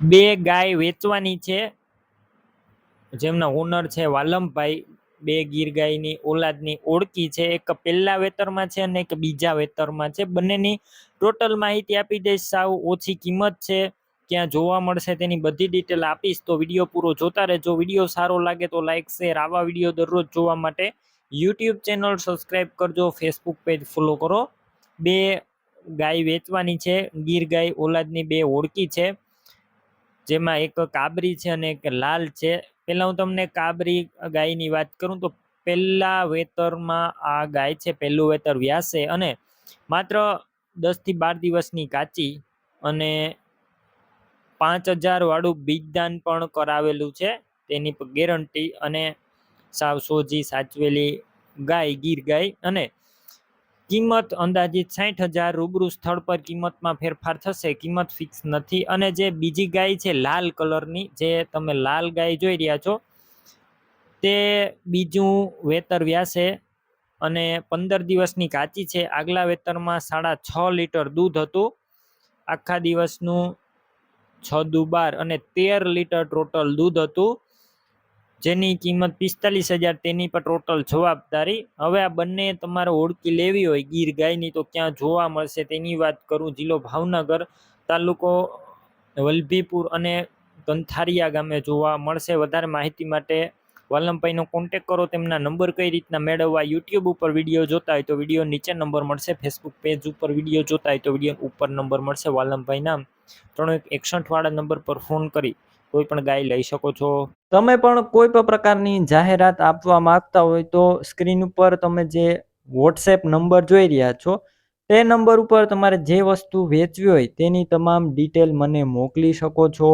બે ગાય વેચવાની છે. જેમના ઓનર છે વાલમભાઈ, બે ગીર ગાયની ઓલાદની ઓળખી છે. એક પહેલા વેતરમાં છે અને એક બીજા વેતરમાં છે. બંનેની ટોટલ માહિતી આપી દઈશ. સાવ ઓછી કિંમત છે. ક્યાં જોવા મળશે તેની બધી ડિટેલ આપીશ. તો વીડિયો પૂરો જોતા રહેજો. વીડિયો સારો લાગે તો લાઇક શેર આવા વીડિયો દરરોજ જોવા માટે યુટ્યુબ ચેનલ સબસ્ક્રાઈબ કરજો. ફેસબુક પેજ ફોલો કરો. બે ગાય વેચવાની છે. ગીર ગાય ઓલાદની બે ઓળખી છે. જેમાં એક કાબરી છે અને એક લાલ છે. પહેલાં હું તમને કાબરી ગાયની વાત કરું તો પહેલા વેતરમાં આ ગાય છે, પહેલું વેતર વ્યાસે અને માત્ર દસથી બાર દિવસની કાચી અને પાંચ હજાર વાળું બીજદાન પણ કરાવેલું છે. તેની ગેરંટી અને સાવ સોજી સાચવેલી ગાય, ગીર ગાય અને કિંમત અંદાજિત સાઠ હજાર રૂબરૂ સ્થળ પર કિંમતમાં ફેરફાર થશે. કિંમત ફિક્સ નથી. અને જે બીજી ગાય છે, લાલ કલરની, જે તમે લાલ ગાય જોઈ રહ્યા છો, તે બીજું વેતર વ્યાસે અને પંદર દિવસની કાચી છે. આગલા વેતરમાં સાડા છ લીટર દૂધ હતું. આખા દિવસનું છ દુ બાર અને તેર લીટર ટોટલ દૂધ હતું. જેની કિંમત પિસ્તાલીસ હજાર, તેની પર ટોટલ જવાબદારી. હવે આ બંને તમારે ઓળખી લેવી હોય, ગીર ગાયની તો ક્યાં જોવા મળશે તેની વાત કરું જિલ્લો ભાવનગર તાલુકો વલભીપુર અને કંથારિયા ગામે જોવા મળશે. વધારે માહિતી માટે વાલમભાઈનો કોન્ટેક કરો, તેમના નંબર કઈ રીતના મેળવવા યુટ્યુબ ઉપર વીડિયો જોતા હોય તો વીડિયો નીચે નંબર મળશે ફેસબુક પેજ ઉપર વીડિયો જોતા હોય તો વીડિયો ઉપર નંબર મળશે, વાલમભાઈના ત્રણ એકસઠવાળા નંબર પર ફોન કરી, કોઈ પણ ગાય લઈ શકો છો. તમે પણ કોઈ પણ પ્રકારની જાહેરાત આપવા માંગતા હોય તો સ્ક્રીન ઉપર તમે જે વોટ્સએપ નંબર જોઈ રહ્યા છો, તે નંબર ઉપર તમારે જે વસ્તુ વેચવી હોય તેની તમામ ડિટેલ મને મોકલી શકો છો.